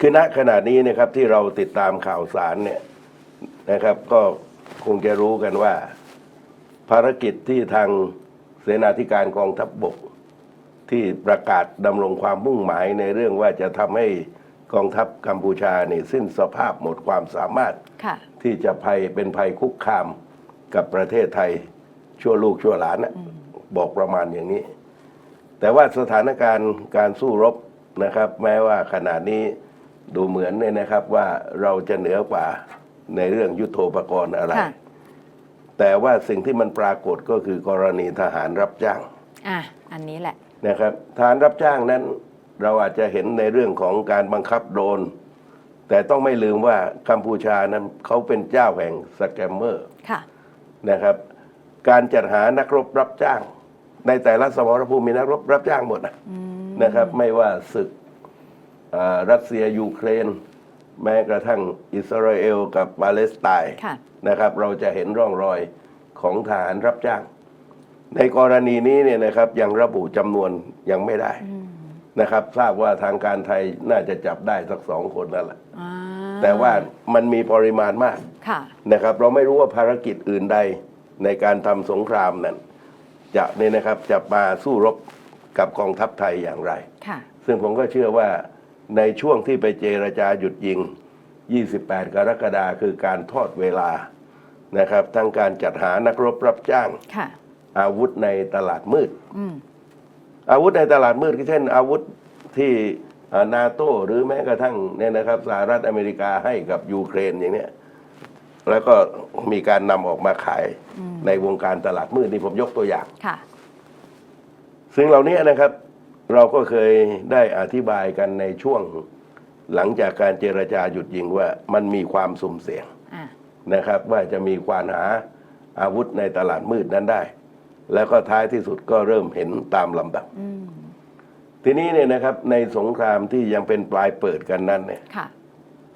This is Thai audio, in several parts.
คือณขณะนี้นะครับที่เราติดตามข่าวสารเนี่ยนะครับ ก็คงจะรู้กันว่า ภารกิจที่ทางเสนาธิการกองทัพบบก ที่ประกาศดำรงความมุ่งหมายในเรื่องว่าจะทำให้กองทัพกัมพูชานี่สิ้นสภาพหมดความสามารถค่ะที่จะภัยเป็นภัยคุกคามกับประเทศไทยชั่วลูกชั่วหลานนะบอกประมาณอย่างนี้ แต่ว่าสถานการณ์การสู้รบนะครับ แม้ว่าขณะนี้ ดูเหมือนเนี่ยนะครับว่าเราจะเหนือกว่าในเรื่องยุทโธปกรณ์อะไร ค่ะแต่ว่าสิ่งที่มันปรากฏก็คือกรณีทหารรับจ้างอะอันนี้แหละ นะครับทหารรับจ้างนั้นเราอาจจะเห็นในเรื่องของการบังคับโดรนแต่ต้องไม่ลืมว่ากัมพูชานั้นเขาเป็นเจ้าแห่งสแกมเมอร์ ค่ะ นะครับ การจัดหานักรบรับจ้าง ในแต่ละสมรภูมิมีนักรบรับจ้างหมดนะอืมนะครับ ไม่ว่าศึกอ่า รัสเซียยูเครน แม้กระทั่งอิสราเอลกับปาเลสไตน์ค่ะนะครับ เราจะเห็นร่องรอยของทหารรับจ้าง ในกรณีนี้เนี่ยนะครับยังระบุจำนวนยังไม่ได้อืมนะครับ ทราบว่าทางการไทยน่าจะจับได้สักสองคนนั่นแหละอ่าแต่ว่ามันมีปริมาณมากค่ะนะครับ เราไม่รู้ว่าภารกิจอื่นใดในการทำสงครามนั้น จะเนี่ยนะครับจะมาสู้รบกับกองทัพไทยอย่างไรค่ะซึ่งผมก็เชื่อว่า ในช่วงที่ไปเจรจาหยุดยิง 28 กรกฎาคมคือการทอดเวลานะครับ ทั้งการจัดหานักรบรับจ้างค่ะอาวุธในตลาดมืดอืมอาวุธในตลาดมืดก็เช่น อาวุธที่อ่านาโต้หรือแม้กระทั่งเนี่ยนะครับสหรัฐอเมริกาให้กับยูเครนอย่างเนี้ยแล้วก็มีการนำออกมาขายอืมในวงการตลาดมืดนี่ผมยกตัวอย่างค่ะซึ่งเหล่านี้นะครับ เราก็เคยได้อธิบายกันในช่วงหลังจากการเจรจาหยุดยิงว่ามันมีความสุ่มเสี่ยงอะนะครับ ว่าจะมีควานหาอาวุธในตลาดมืดนั้นได้ แล้วก็ท้ายที่สุดก็เริ่มเห็นตามลำดับ อืมทีนี้เนี่ยนะครับในสงครามที่ยังเป็นปลายเปิดกันนั้นเนี่ย ค่ะ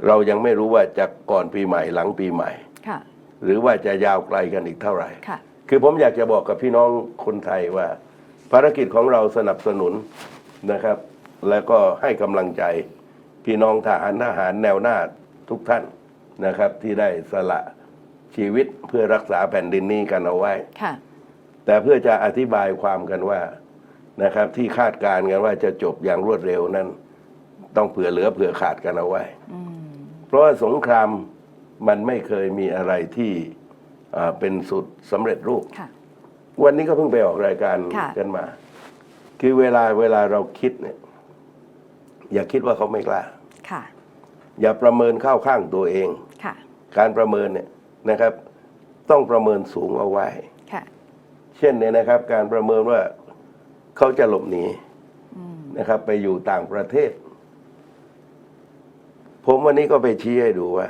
เรายังไม่รู้ว่าจะก่อนปีใหม่หลังปีใหม่ ค่ะ หรือว่าจะยาวไกลกันอีกเท่าไหร่ ค่ะ คือผมอยากจะบอกกับพี่น้องคนไทยว่า ภารกิจของเราสนับสนุนนะครับ แล้วก็ให้กำลังใจพี่น้องทหารทหารแนวหน้าทุกท่านนะครับ ที่ได้สละชีวิตเพื่อรักษาแผ่นดินนี้กันเอาไว้ ค่ะ แต่เพื่อจะอธิบายความกันว่านะครับ ที่คาดการณ์กันว่าจะจบอย่างรวดเร็วนั้น ต้องเผื่อเหลือเผื่อขาดกันเอาไว้ อืม เพราะว่าสงครามมันไม่เคยมีอะไรที่อ่าเป็นสุดสำเร็จรูป ค่ะ วันนี้ก็เพิ่งไปออกรายการค่ะ กันมา คือเวลาเวลาเราคิดเนี่ย อย่าคิดว่าเขาไม่กล้า ค่ะ อย่าประเมินเข้าข้างตัวเอง ค่ะ การประเมินเนี่ยนะครับ ต้องประเมินสูงเอาไว้ ค่ะ เช่นเนี่ยนะครับ การประเมินว่าเขาจะหลบหนีอืม นะครับ ไปอยู่ต่างประเทศ ผมวันนี้ก็ไปชี้ให้ดูว่า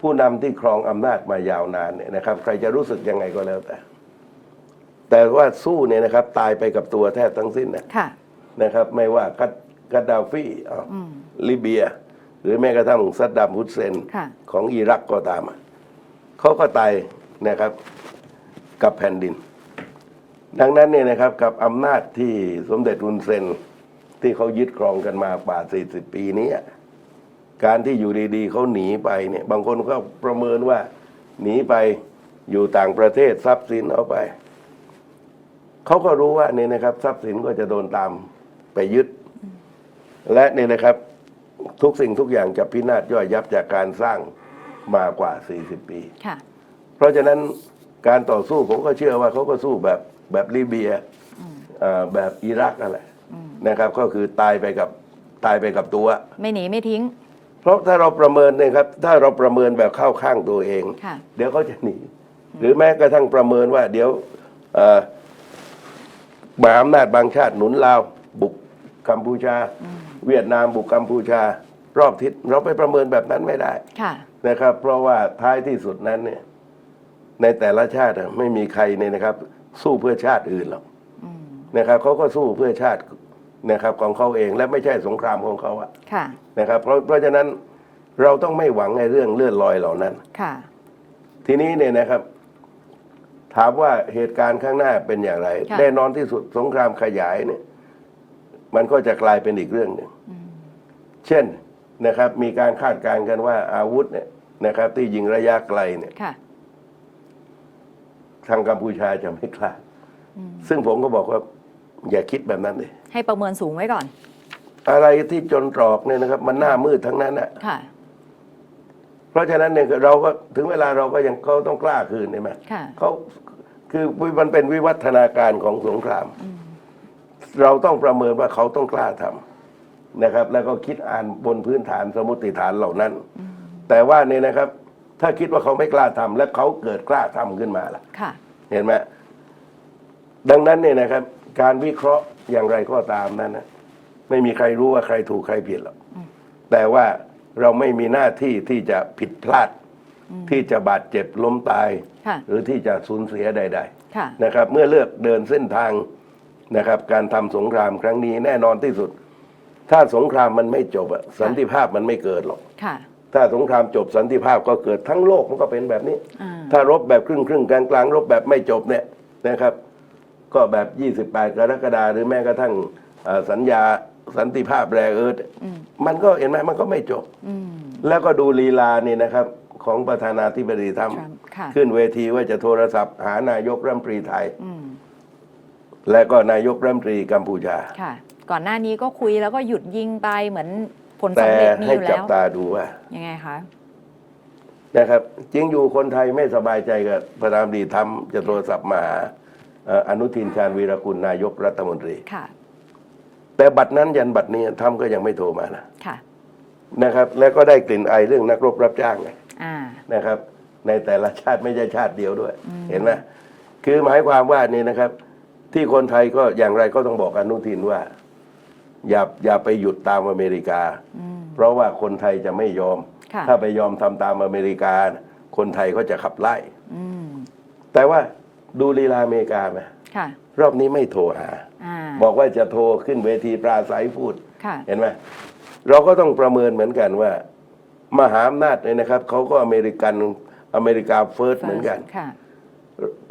ผู้นำที่ครองอำนาจมายาวนานเนี่ยนะครับ ใครจะรู้สึกยังไงก็แล้วแต่ แต่ว่าสู้เนี่ยนะครับ ตายไปกับตัวแทบทั้งสิ้นนะค่ะ นะครับ ไม่ว่ากัดกัดดาฟีอะอืมลิเบีย หรือแม้กระทั่งซัดดัมฮุสเซน ค่ะ ของอิรักก็ตามอะเขาก็ตายนะครับกับแผ่นดิน ดังนั้นเนี่ยนะครับกับอำนาจที่สมเด็จอุนเซน ที่เขายึดครองกันมากว่า 40 ปีนี้อะการที่อยู่ดีๆเขาหนีไปเนี่ย บางคนก็ประเมินว่าหนีไปอยู่ต่างประเทศทรัพย์สินเอาไป เขาก็รู้ว่าเนี่ยนะครับ ทรัพย์สินก็จะโดนตามไปยึด และเนี่ยนะครับ ทุกสิ่งทุกอย่างจะพินาศย่อยยับจากการสร้างมากว่า 40 ปี ค่ะ เพราะฉะนั้นการต่อสู้ผมก็เชื่อว่าเขาก็สู้แบบแบบลิเบียเอ่อแบบอิรักอะไรนะครับ ก็คือตายไปกับตายไปกับตัว ไม่หนีไม่ทิ้ง เพราะถ้าเราประเมินเนยครับ ถ้าเราประเมินแบบเข้าข้างตัวเอง ค่ะ เดี๋ยวเขาจะหนี หรือแม้กระทั่งประเมินว่า เดี๋ยวเอ่อ มหาอำนาจบางชาติหนุนลาว บุกกัมพูชา เวียดนามบุกกัมพูชา รอบทิศเราไปประเมินแบบนั้นไม่ได้ค่ะนะครับ เพราะว่าท้ายที่สุดนั้นเนี่ย ในแต่ละชาติอะไม่มีใครเนี่ยนะครับ สู้เพื่อชาติอื่นหรอกอืมนะครับเขาก็สู้เพื่อชาตินะครับของเขาเองและไม่ใช่สงครามของเขาอะค่ะนะครับ เพราะเพราะฉะนั้นเราต้องไม่หวังในเรื่องเลื่อนลอยเหล่านั้น ค่ะ ทีนี้เนี่ยนะครับ ถามว่าเหตุการณ์ข้างหน้าเป็นอย่างไร ค่ะ แน่นอนที่สุดสงครามขยายเนี่ย มันก็จะกลายเป็นอีกเรื่องหนึ่ง อืมเช่นนะครับ มีการคาดการณ์กันว่าอาวุธเนี่ยนะครับ ที่ยิงระยะไกลเนี่ยค่ะทางกัมพูชาจะไม่กล้าอืมซึ่งผมก็บอกว่า อย่าคิดแบบนั้นเลยให้ประเมินสูงไว้ก่อน อะไรที่จนตรอกเนี่ยนะครับ มันหน้ามืดทั้งนั้นน่ะค่ะ เพราะฉะนั้นเนี่ยเราก็ถึงเวลาเราก็ยังเขาต้องกล้าคืนใช่ไหมค่ะ เขาคือมันเป็นวิวัฒนาการของสงคราม เราต้องประเมินว่าเขาต้องกล้าทำนะครับ แล้วก็คิดอ่านบนพื้นฐานสมมติฐานเหล่านั้น แต่ว่าเนี่ยนะครับ ถ้าคิดว่าเขาไม่กล้าทำและเขาเกิดกล้าทำขึ้นมาล่ะค่ะเห็นไหมดังนั้นเนี่ยนะครับ การวิเคราะห์อย่างไรก็ตามนั้นนะไม่มีใครรู้ว่าใครถูกใครผิดหรอกแต่ว่า เราไม่มีหน้าที่ที่จะผิดพลาด ที่จะบาดเจ็บล้มตาย ค่ะ หรือที่จะสูญเสียใด ค่ะ ๆ นะครับ เมื่อเลือกเดินเส้นทางนะครับ การทำสงครามครั้งนี้แน่นอนที่สุด ถ้าสงครามมันไม่จบอะสันติภาพมันไม่เกิดหรอก ค่ะ ถ้าสงครามจบสันติภาพก็เกิดทั้งโลกมันก็เป็นแบบนี้ อ่า ถ้ารบแบบครึ่งครึ่งกลางกลางๆรบแบบไม่จบเนี่ยนะครับ ก็แบบ 28 กรกฎาคมหรือแม้กระทั่งเอ่อ สัญญาสันติภาพแรเอิร์ดอืมมันก็เห็นไหมมันก็ไม่จบอืมแล้วก็ดูลีลานี่นะครับ ของประธานาธิบดีททรัมป์ค่ะำขึ้นเวทีว่าจะโทรศัพท์ หานายกรัฐมนตรีไทยอืมและก็นายกรัฐมนตรีกัมพูชาค่ะก่อนหน้านี้ก็คุยแล้วก็หยุดยิงไปเหมือนผลแต่สำเร็จมีอให้ยู่จัแล้บวตาดูว่ายังไงคะนะครับจริงอยู่คนไทยไม่สบายใจกับประธานาธิบดีทำจะโทรศัพท์มาหาเอ่ออนุทินชาญวีรกุลนายกรัฐมนตรีค่ะ แต่บัตรนั้นยันบัตรนี้ทำก็ยังไม่โทรมานะค่ะ นะครับ แล้วก็ได้กลิ่นไอเรื่องนักรบรับจ้างไงอ่า นะครับ ในแต่ละชาติไม่ใช่ชาติเดียวด้วย อืม เห็นไหมคือหมายความว่านี่นะครับ ที่คนไทยก็อย่างไรก็ต้องบอกอนุทินว่า อย่าอย่าไปหยุดตามอเมริกา อืม เพราะว่าคนไทยจะไม่ยอม ค่ะ ถ้าไปยอมทำตามอเมริกา คนไทยก็จะขับไล่ อืม แต่ว่าดูลีลาอเมริกาไหมค่ะ รอบนี้ไม่โทรหาอ่า บอกว่าจะโทรขึ้นเวทีปราศัยพูด ค่ะ เห็นไหมเราก็ต้องประเมินเหมือนกันว่า มหาอำนาจเนี่ยนะครับเขาก็อเมริกันอเมริกาเฟิร์สเหมือนกัน ค่ะ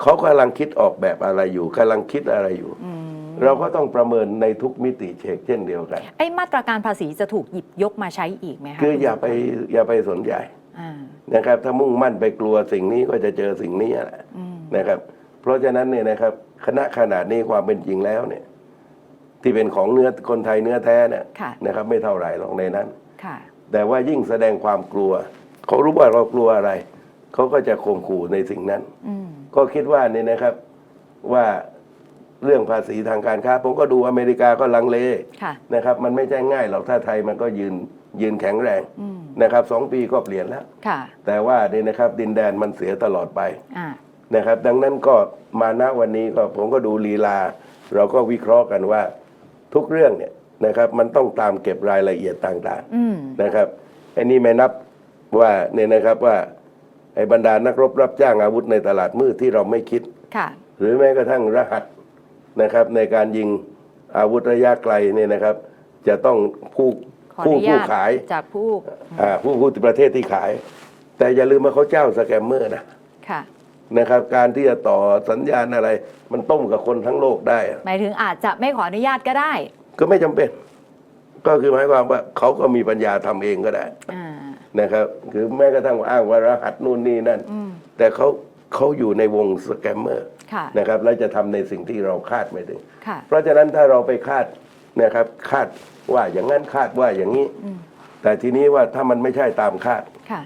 เขากำลังคิดออกแบบอะไรอยู่กำลังคิดอะไรอยู่ อืม เราก็ต้องประเมินในทุกมิติเชกเช่นเดียวกัน ไอ้มาตรการภาษีจะถูกหยิบยกมาใช้อีกไหมคะคืออย่าไปอย่าไปสนใจอ่านะครับ ถ้ามุ่งมั่นไปกลัวสิ่งนี้ก็จะเจอสิ่งนี้แหละ อืม นะครับ เพราะฉะนั้นเนี่ยนะครับคณะขนาดนี้ความเป็นจริงแล้วเนี่ย ที่เป็นของเนื้อคนไทยเนื้อแท้เนี่ยค่ะนะครับไม่เท่าไหร่หรอกในนั้น ค่ะ แต่ว่ายิ่งแสดงความกลัว เขารู้ว่าเรากลัวอะไร เขาก็จะข่มขู่ในสิ่งนั้น อืม ก็คิดว่าเนี่ยนะครับว่าเรื่องภาษีทางการค้า ผมก็ดูอเมริกาก็ลังเลค่ะ นะครับ มันไม่ใช่ง่ายหรอกถ้าไทยมันก็ยืนยืนแข็งแรงอืม นะครับสองปีก็เปลี่ยนแล้ว ค่ะ แต่ว่าเนี่ยนะครับดินแดนมันเสียตลอดไป อ่า นะครับดังนั้นก็มาณวันนี้ก็ผมก็ดูลีลา เราก็วิเคราะห์กันว่า ทุกเรื่องเนี่ยนะครับ มันต้องตามเก็บรายละเอียดต่างอืมๆนะครับไอ้นี่ไม่นับว่าเนี่ยนะครับว่าไอ้บรรดานักรบรับจ้างอาวุธในตลาดมืดที่เราไม่คิดค่ะหรือแม้กระทั่งรหัสนะครับ ในการยิงอาวุธระยะไกลเนี่ยนะครับ จะต้องผู้ขออผู้นุผู้ญาตขายจากผู้อ่าผู้ผู้ประเทศที่ขาย แต่อย่าลืมว่าเขาเจ้าสแกมเมอร์นะค่ะ นะครับ การที่จะต่อสัญญาณอะไร มันต้มกับคนทั้งโลกได้อะหมายถึงอาจจะไม่ขออนุญาตก็ได้ก็ไม่จำเป็น ก็คือหมายความว่าเขาก็มีปัญญาทำเองก็ได้ อ่านะครับคือแม้กระทั่งว่าอ้างว่ารหัสนู่นนี่นั่น อืมแต่เขาเขาอยู่ในวงสแกมเมอร์ค่ะนะครับ แล้วจะทำในสิ่งที่เราคาดไม่ถึง ค่ะ เพราะฉะนั้นถ้าเราไปคาดนะครับคาดว่าอย่างนั้นคาดว่าอย่างนี้ อืมแต่ทีนี้ว่าถ้ามันไม่ใช่ตามคาด ค่ะ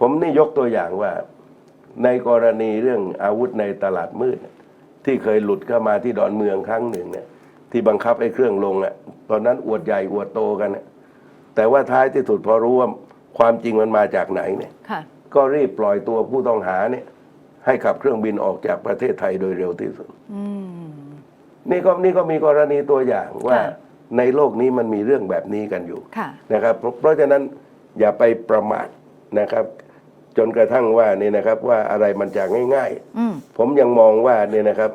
ผมนี่ยกตัวอย่างว่า ในกรณีเรื่องอาวุธในตลาดมืด ที่เคยหลุดเข้ามาที่ดอนเมืองครั้งหนึ่งเนี่ยที่บังคับไอ้เครื่องลงอะตอนนั้นอวดใหญ่อวดโตกันน่ะแต่ว่าท้ายที่สุดพอรู้ว่าความจริงมันมาจากไหนเนี่ยค่ะก็รีบปล่อยตัวผู้ต้องหาเนี่ย ให้ขับเครื่องบินออกจากประเทศไทยโดยเร็วที่สุดอืมนี่ก็นี่ก็มีกรณีตัวอย่างว่าค่ะในโลกนี้มันมีเรื่องแบบนี้กันอยู่ค่ะนะครับเพราะเพราะฉะนั้นอย่าไปประมาทนะครับ จนกระทั่งว่านี่นะครับว่าอะไรมันจะง่ายอืมๆผมยังมองว่าเนี่ยนะครับ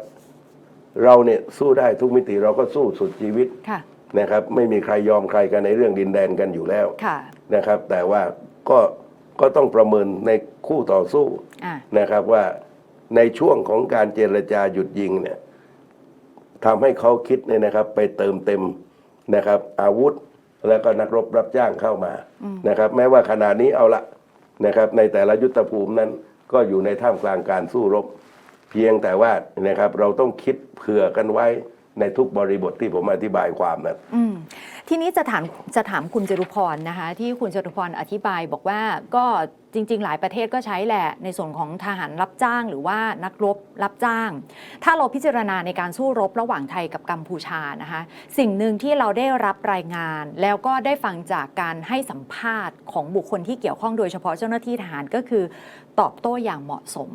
เราเนี่ยสู้ได้ทุกมิติเราก็สู้สุดชีวิตค่ะนะครับ ไม่มีใครยอมใครกันในเรื่องดินแดนกันอยู่แล้วค่ะนะครับ แต่ว่าก็ก็ต้องประเมินในคู่ต่อสู้อ่านะครับว่าในช่วงของการเจรจาหยุดยิงเนี่ยทำให้เขาคิดเนี่ยนะครับ ไปเติมเต็มนะครับ อาวุธแล้วก็นักรบรับจ้างเข้ามาอืมนะครับ แม้ว่าขณะนี้เอาละ นะครับในแต่ละยุทธภูมินั้นก็อยู่ในท่ามกลางการสู้รบ เพียงแต่ว่านะครับเราต้องคิดเผื่อกันไว้ ในทุกบริบทที่ผมอธิบายความนั้นอืมทีนี้จะถามจะถามคุณจรุพรนะคะ ที่คุณจรุพรอธิบายบอกว่าก็จริง ๆ หลายประเทศก็ใช้แหละ ในส่วนของทหารรับจ้างหรือว่านักรบรับจ้าง ถ้าเราพิจารณาในการสู้รบระหว่างไทยกับกัมพูชานะคะ สิ่งหนึ่งที่เราได้รับรายงาน แล้วก็ได้ฟังจากการให้สัมภาษณ์ของบุคคลที่เกี่ยวข้องโดยเฉพาะเจ้าหน้าที่ทหารก็คือ ตอบโต้อย่างเหมาะสม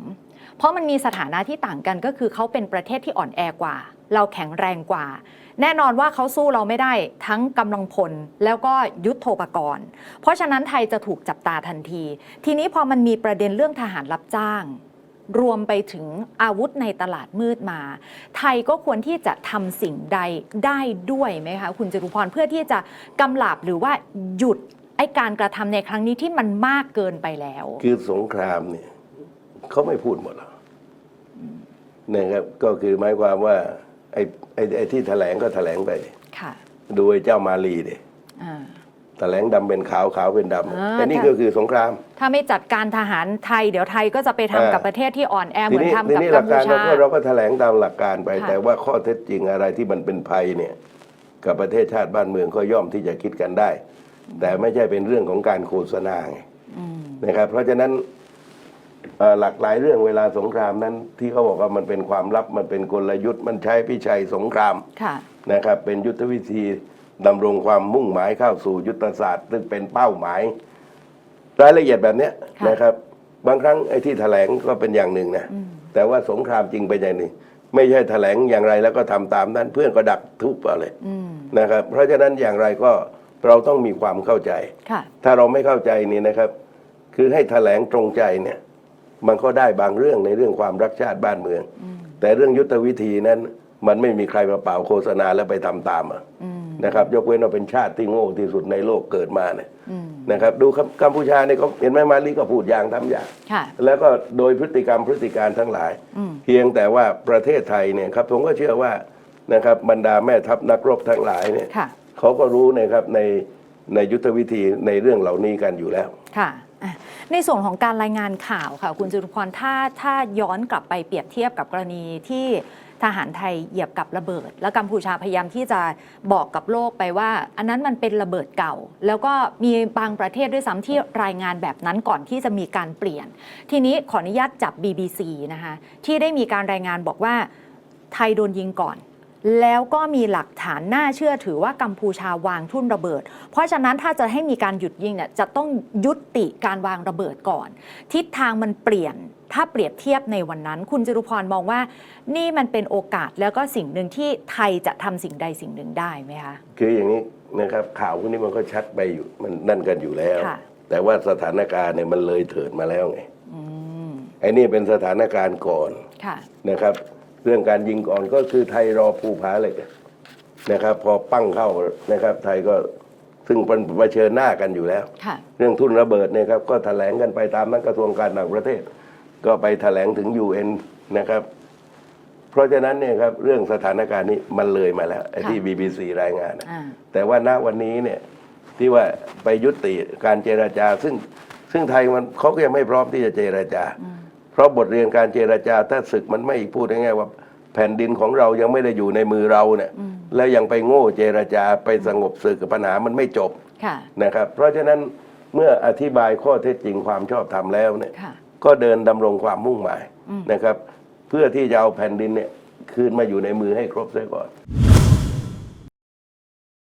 เพราะมันมีสถานะที่ต่างกันก็คือเขาเป็นประเทศที่อ่อนแอกว่า เราแข็งแรงกว่า แน่นอนว่าเขาสู้เราไม่ได้ทั้งกำลังพลแล้วก็ยุทโธปกรณ์ เพราะฉะนั้นไทยจะถูกจับตาทันที ทีนี้พอมันมีประเด็นเรื่องทหารรับจ้าง รวมไปถึงอาวุธในตลาดมืดมา ไทยก็ควรที่จะทำสิ่งใดได้ด้วยไหมคะคุณจรุพรเพื่อที่จะกำลับหรือว่าหยุดไอการกระทำในครั้งนี้ที่มันมากเกินไปแล้ว คือสงครามเนี่ย เขาไม่พูดหมดหรอกนะครับก็คือหมายความว่าไอ้ไอ้ไอ้ที่แถลงก็แถลงไปค่ะดูไอ้เจ้ามาลีดิอ่าแถลงดำเป็นขาวขาวเป็นดำอ่าแต่นี่ถ้าก็คือสงคราม ถ้าไม่จัดการทหารไทย เดี๋ยวไทยก็จะไปทำเออกับประเทศที่อ่อนแอเหทีมือนนี้ทำทีกับนี้หกัลัมกพูการชา เราก็เราก็แถลงตามหลักการไป ค่ะ แต่ว่าข้อเท็จจริงอะไรที่มันเป็นภัยเนี่ย กับประเทศชาติบ้านเมืองก็ย่อมที่จะคิดกันได้ แต่ไม่ใช่เป็นเรื่องของการโฆษณาไงอืมนะครับ เพราะฉะนั้นเอ่อ หลากหลายเรื่องเวลาสงครามนั้น ที่เขาบอกว่ามันเป็นความลับมันเป็นกลยุทธ์ มันใช้พิชัยสงครามค่ะนะครับเป็นยุทธวิธีดำรงความมุ่งหมายเข้าสู่ยุทธศาสตร์ ซึ่งเป็นเป้าหมาย รายละเอียดแบบเนี้ยค่ะนะครับ บางครั้งไอ้ที่แถลงก็เป็นอย่างหนึ่งนะอืมแต่ว่าสงครามจริงเป็นอย่างหนึ่งไม่ใช่แถลงอย่างไรแล้วก็ทำตามนั้นเพื่อนก็ดักทุบเอาเลยอืมนะครับ เพราะฉะนั้นอย่างไรก็เราต้องมีความเข้าใจค่ะถ้าเราไม่เข้าใจนี่นะครับ คือให้แถลงตรงใจเนี่ย มันก็ได้บางเรื่องในเรื่องความรักชาติบ้านเมืองอืมแต่เรื่องยุทธวิธีนั้น มันไม่มีใครมาเป่าโฆษณาแล้วไปทำตามอะอืมนะครับ ยกเว้นว่าเป็นชาติที่โง่ที่สุดในโลกเกิดมาเนี่ยอืมนะครับ ดูครับกัมพูชาเนี่ยเขาเห็นไหมมาลีก็พูดอย่างทำอย่างค่ะแล้วก็โดยพฤติกรรมพฤติการทั้งหลายอืมเพียงแต่ว่าประเทศไทยเนี่ยครับผมก็เชื่อว่านะครับบรรดาแม่ทัพนักรบทั้งหลายเนี่ยค่ะเขาก็รู้นะครับในในยุทธวิธีในเรื่องเหล่านี้กันอยู่แล้วค่ะอะ ในส่วนของการรายงานข่าวค่ะ คุณจรุพรถ้าถ้าย้อนกลับไปเปรียบเทียบกับกรณีที่ทหารไทยเหยียบกับระเบิด แล้วกัมพูชาพยายามที่จะบอกกับโลกไปว่า อันนั้นมันเป็นระเบิดเก่า แล้วก็มีบางประเทศด้วยซ้ำที่รายงานแบบนั้นก่อนที่จะมีการเปลี่ยน ทีนี้ขออนุญาตจับ BBC นะคะที่ได้มีการรายงานบอกว่าไทยโดนยิงก่อน แล้วก็มีหลักฐานน่าเชื่อถือว่ากัมพูชาวางทุ่นระเบิด เพราะฉะนั้นถ้าจะให้มีการหยุดยิงเนี่ยจะต้องยุติการวางระเบิดก่อน ทิศทางมันเปลี่ยนถ้าเปรียบเทียบในวันนั้น คุณจรุพรมองว่า นี่มันเป็นโอกาสแล้วก็สิ่งหนึ่งที่ไทยจะทำสิ่งใดสิ่งหนึ่งได้ไหมคะคืออย่างนี้นะครับข่าวพวกนี้มันก็ชัดไปอยู่มันนั่นกันอยู่แล้วค่ะแต่ว่าสถานการณ์เนี่ยมันเลยเถิดมาแล้วไงอืมไอ้นี่เป็นสถานการณ์ก่อนค่ะนะครับ เรื่องการยิงก่อนก็คือไทยรอภูผาเหล็กนะครับ พอปั้งเข้านะครับ ไทยก็ซึ่งเป็นเผชิญหน้ากันอยู่แล้วค่ะเรื่องทุนระเบิดเนี่ยครับ ก็แถลงกันไปตามนั้นกระทรวงการต่างประเทศ ก็ไปแถลงถึง UN นะครับ เพราะฉะนั้นเนี่ยครับเรื่องสถานการณ์นี้มันเลยมาแล้วไอ้ที่ค่ะ BBC รายงานนะอ่าแต่ว่าณวันนี้เนี่ยที่ว่าไปยุติการเจราจา ซึ่งซึ่งไทยมันเขาก็ยังไม่พร้อมที่จะเจราจาอืม เพราะบทเรียนการเจราจาถ้าศึกมันไม่พูดง่ายๆว่าแผ่นดินของเรายังไม่ได้อยู่ในมือเราเนี่ยอืมแล้วยังไปโง่เจราจาไปสงบศึกกับปัญหามันไม่จบค่ะนะครับ เพราะฉะนั้นเมื่ออธิบายข้อเท็จจริงความชอบธรรมแล้วเนี่ยค่ะก็เดินดำรงความมุ่งหมายอืมนะครับ เพื่อที่จะเอาแผ่นดินเนี่ยคืนมาอยู่ในมือให้ครบเสียก่อน